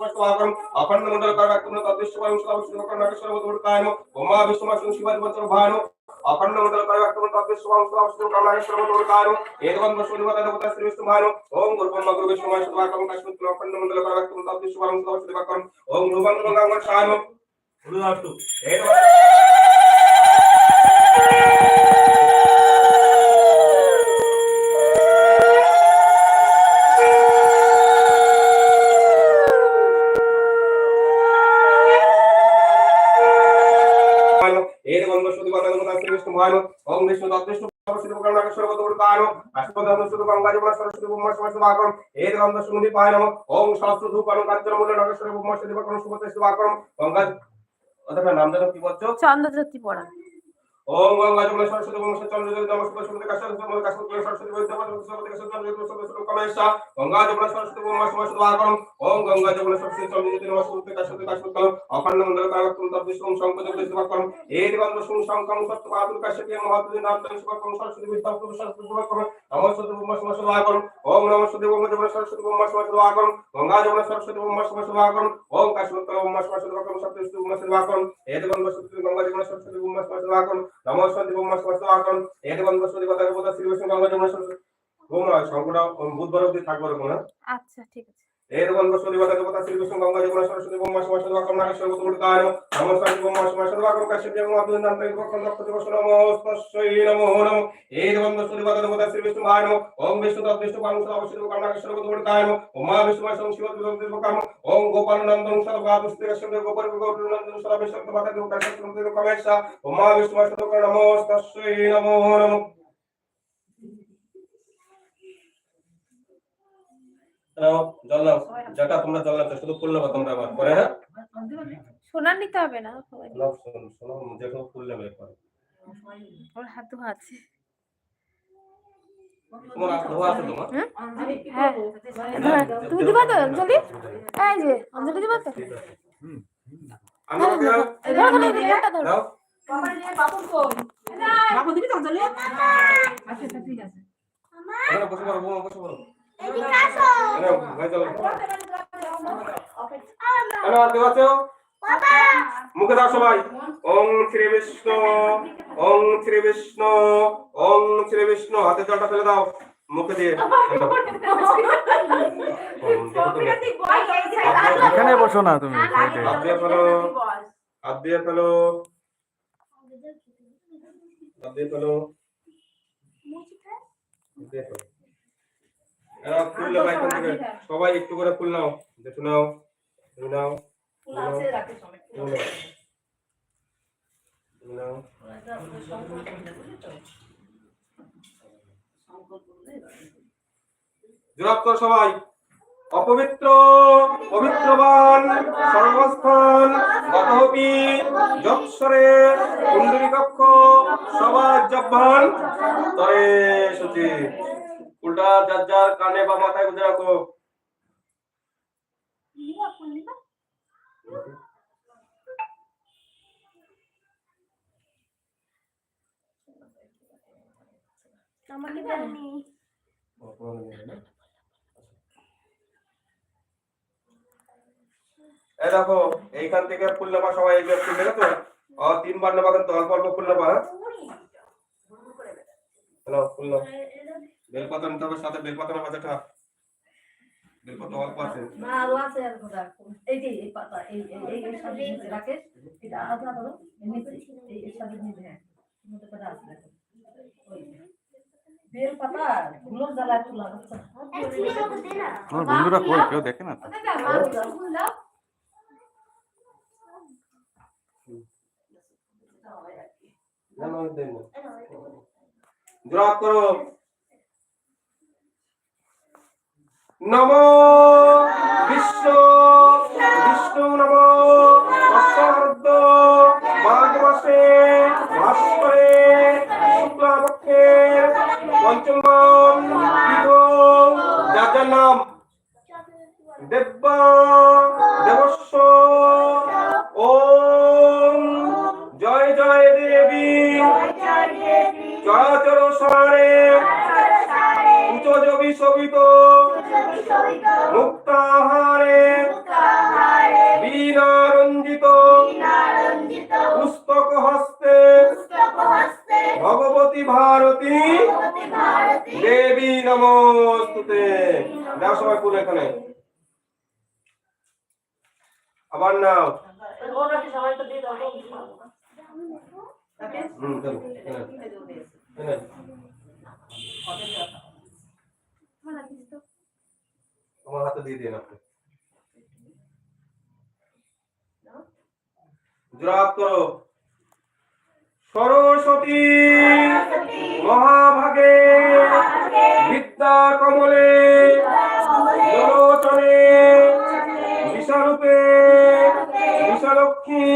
పుష్పవాపరం అఖండ మండల కరవక్తంలో తద్విష్ణువాయం శ్రీకృష్ణ నాగేశ్వర ఉద్భుడకాయము ఉమా విష్ణుమ శివరి వంచన భాను. అఖండ మండల కరవక్తంలో తద్విష్ణువాయం శ్రీకృష్ణ నాగేశ్వర ఉద్భుడకాయము ఏదవం శూన్యవత దేవత శ్రీ విష్ణుభాను ఓం గురుబ్రహ్మ గురు విష్ణు మహేశ్వరకం కశ్మత్తులో అఖండ మండల కరవక్తంలో తద్విష్ణువాయం శ్రీకృష్ణ ఓం రూపం గంగా శాయము সর্বতপরিপায়ন অষ্টমদন্ত গঙ্গাজমনা সরস্বতী ব্রহ্ম সমস্তবাকরম এর গন্ধ সুনুদি পায়নম ওম সহস্র ধূপানম কাঞ্চন মূল্য নগেশ্বর ব্রহ্ম শিবাকরম সুভতে শিবাকরম গঙ্গা অথবা নাম জানো কি বলছো চন্দ্রজ্যোতি পড়া। ওম গঙ্গাজমনা সরস্বতী ব্রহ্ম চন্দ্রজ্যোতি নমস্কার সুনুদি কাশন সুনুদি কাশন সরস্বতী ব্রহ্ম সরস্বতী কাশন সরস্বতী কাশন গঙ্গাজমনা সরস্বতী ব্রহ্ম সমস্তবাকরম ওম গঙ্গা যমুনা সরস্বতী চন্দ্র নম শিব কাশল কাশল কলম অখণ্ড তব বিষ্ণু শঙ্কর দেব শিব আকরম এই গন্ধ শুন শঙ্কর সত্য বাদুর কাশ্যপে মহাতুল নাম তব শিব আকরম সরস্বতী সরস্বতী আকরম নম সরস্বতী আকরম ওম নম সরস্বতী সরস্বতী সরস্বতী সরস্বতী সরস্বতী শান্তি ব্রহ্মা সরস্বতী আচ্ছা ঠিক আছে এর বন্ধ সরি কথা কথা শ্রী বিষ্ণু গঙ্গা যমুনা সরস্বতী ব্রহ্মা স্বাস্থ্য আকম নাগেশ্বর বুধ কায় নমঃ শান্তি ব্রহ্মা স্বাস্থ্য আকম কাশ্যপ দেব আব্দুল নাম তাই বকন রক্ত দিবস নমো স্পর্শই নমো নমো এর বন্ধ সরি কথা কথা শ্রী বিষ্ণু ভায় নমো ওম বিষ্ণু তৎ বিষ্ণু পালন সর্বশ্রী গঙ্গা নাগেশ্বর বুধ কায় উমা বিষ্ণু মাসং শিব বিষ্ণু দেব কাম ওম গোপাল নন্দন সর্বা দুষ্টি কশ্যপ দেব গোপাল গোপাল নন্দন সর্বা বিষ্ণু মাতা দেব কাশ্যপ দেব কমেশা উমা বিষ্ণু মাসং নমো স্পর্শই নমো নমো নাও জল নাও। যেটা তোমরা জল নাও শুধু ফুল নেব তোমরা আমার পরে হ্যাঁ? নিতে হবে না নাও শোনো শোনো যেটা ফুল নেবে পরে ওর হাত ধোয়া আছে। তোমার হাত ধোয়া আছে তোমার? হ্যাঁ। হ্যাঁ হ্যাঁ, তুমি দিবা তো অঞ্জলি? এই যে অঞ্জলি দিবা তো। ঠিক আছে। আমি ওকে ধরো, ধরো, ধরো, এটা ধরো। দাও বাবু দিবি তো অঞ্জলি? আচ্ছা আচ্ছা, ঠিক আছে। বসে পড়ো বসে পড়ো। আছো মুখে দাও সবাই। ওং শ্রী বিষ্ণু ওম শ্রী বিষ্ণু ওম শ্রী বিষ্ণু। হাতে জলটা ফেলে দাও। মুখে দিয়ে। এখানে বসো না তুমি হাত দিয়ে ফেলো। হাত দিয়ে ফেলো। হাত দিয়ে ফেলো। হাত দিয়ে ফেলো। এরা ফুল থেকে সবাই একটু করে ফুল নাও দেখো নাও নাও। জোরাব করো সবাই। অপবিত্র পবিত্রবান সর্বস্থান গতহপি যৎসরে কুণ্ডলী কক্ষ সবার জব্বান তরে সুচি উল্টা যার যার কানে বা মাথায় গুজে রাখো। আমাকে দেননি এই দেখো এইখান থেকে ফুল নেবা সবাই এই যে ফুল দেখেছ ও তিনবার নেবা কিন্তু অল্প অল্প ফুল নেবা হ্যাঁ হ্যালো ফুল নাও বেলপাতা নিতে হবে সাথে বেলপাতা নেবা যেটা বেলপাতা অল্প আছে। না আরও আছে আর কোথা এই যে এই পাতা এই এই এই এর সাথে নিচে রাকেশ এটা আলাদা ধরো এমনি করে এই এর সাথে নিচে হ্যাঁ মতো করে আছে দেখো। ওই বেল পাতা ফুলের জ্বালায় তোলা হচ্ছে তোমার বন্ধুরা কই কেউ দেখে না তো? না না দেন জোরাব করো। নম বিষ্ণু বিষ্ণু নম অশ্বর্ধ মাঘ মাসে ভাস্করে, শুক্লাপক্ষে পঞ্চম যার নাম? দেব্যা দেবস্ব, ওম, জয় জয় দেবী, চরাচর সারে উচ্চ যোগী শোভিত মুক্তাহারে। বীণারঞ্জিত পুস্তক হস্তে ভগবতী ভারতী। দেবী নমস্তুতে। যাও সবাই ফুল এখানে। আবার নাও। হুম আমার হাতে দিয়ে দিন আপনি। জোরাত করো। সরস্বতী মহাভাগে বিদ্যা কমলে লোচনে বিশারূপে বিশালক্ষ্মী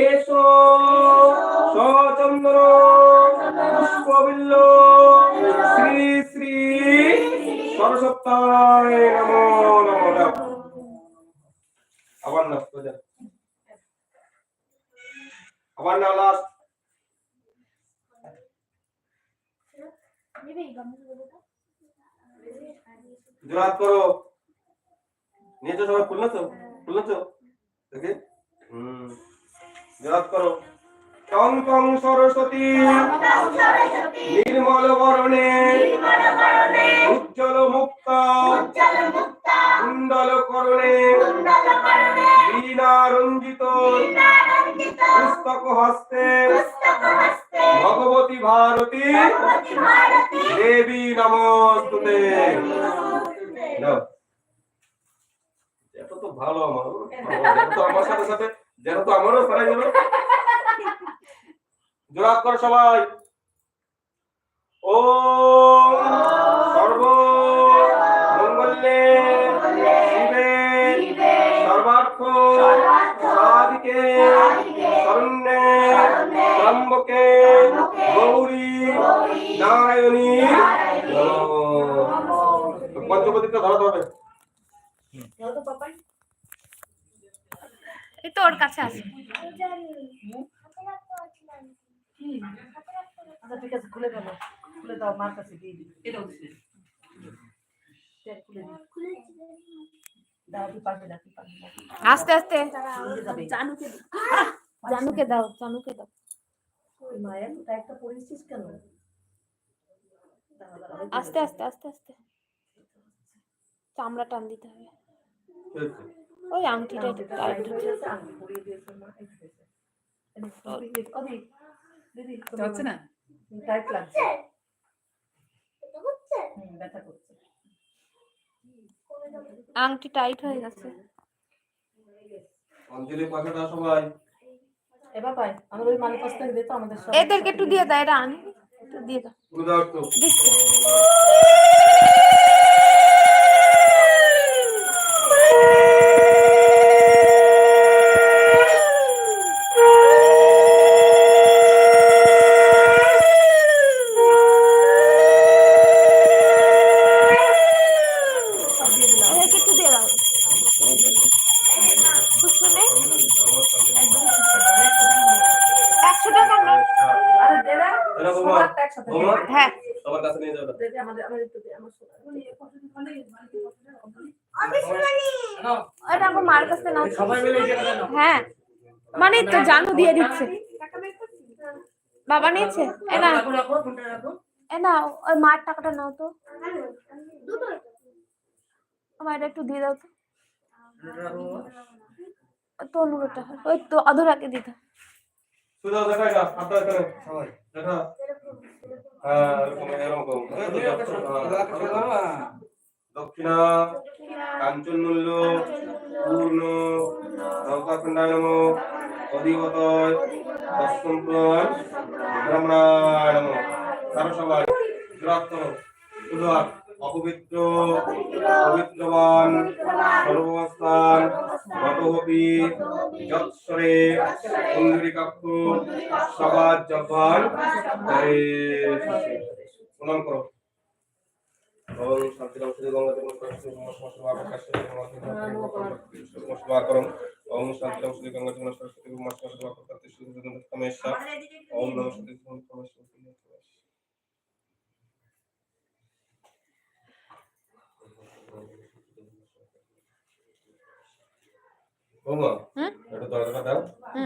এসো সচন্দ্র পুষ্পবিল্ল শ্রী শ্রী আবার না আবার না লাস্ট করো। নিয়ে তো সবাই, খুললো তো? খুললো তো? দেখে। হুম। জোরাত করো। টং সরস্বতী। নির্মল বরণে। উজ্জ্বল মুক্ত। কুণ্ডল করণে। বীণা রঞ্জিত পুস্তক হস্তে। ভগবতী ভারতী। দেবী নমস্তুতে। এটা তো ভালো আমার। আমার সাথে সাথে, যেটা তো আমারও সারাই গেল। জোরাত কর সবাই। ও সর্ব মঙ্গলে শিবে সর্বার্থ সাধিকে শরণ্যে ত্রম্বকে গৌরী নারায়ণী পঞ্চপতিটা ধরাতে হবে এই তো ওর কাছে আছে। কি আচ্ছা ঠিক আছে খুলে দেবো খুলে দাও মার কাছে দিয়ে দিই। খুলে আস্তে আস্তে। জানুকে দাও। জানুকে দাও মায়ের একটা কেন? আস্তে আস্তে আস্তে আস্তে। চামড়া টান দিতে হবে। ওই আংটিটা একটু আংটিটা টাইট হচ্ছে। না টাইট লাগছে ব্যথা করছে। আংটি টাইট হয়ে গেছে। অঞ্জলি পাশাটা সবাই। এবার পাই আমাদের ওই মালিক থেকে আমাদের সব। এদেরকে একটু দিয়ে দাও এটা আনি। একটু দিয়ে দাও। দাও একটু। দিচ্ছি। অন্তরে। এটা আমার মার কাছে নাও। সবাই মিলে এই জায়গাটা নাও। হ্যাঁ। মানে তো জানু দিয়ে দিচ্ছে। বাবা নিয়েছে। এ না। এ না ওই মার টাকাটা নাও তো। আমার এটা একটু দিয়ে দাও তো। তো অনুরোধটা ওই তো অধরাকে দিতে সুদা দেখা এটা আপনার দেখা হ্যাঁ এরকম এরকম এই তো দেখো, হ্যাঁ। দক্ষিণা কাঞ্চন মূল্য পূর্ণ নৌকাখণ্ডায় নম অধিগত দশম প্রয় ব্রহ্মণায় নম তারা অপবিত্র পবিত্রবান সর্বস্থান বটহপি যৎসরে কুণ্ডলিকাক্ষ সবার হরে প্রণাম করো। ওম শান্তি রাম শ্রী গঙ্গা দেব সরস্বতী নমঃ আকাশ নমঃ করম। ওম শান্তি রাম শ্রী গঙ্গা দেব সরস্বতী ওম নমঃ শান্তি রাম তমেশা ওমা হুম? এটা দরজাটা দাও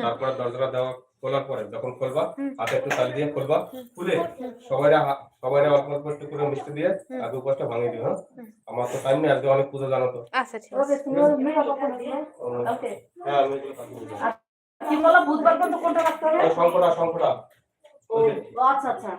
তারপর দরজাটা দেওয়া খোলার পরে যখন খুলবা হাতে একটু তালি দিয়ে খুলবা খুলে সবাই সবাই অল্প অল্প একটু করে মিষ্টি দিয়ে। আগে ভাঙিয়ে দিও হ্যাঁ? আমার তো টাইম নেই আজকে অনেক পুজো জানো তো। আচ্ছা ঠিক আছে। হ্যাঁ আমি এগুলো কাটিয়ে দেবো। কি বলো বুধবার পর্যন্ত কোনটা রাখতে হবে? শঙ্করা শঙ্করা। আচ্ছা আচ্ছা।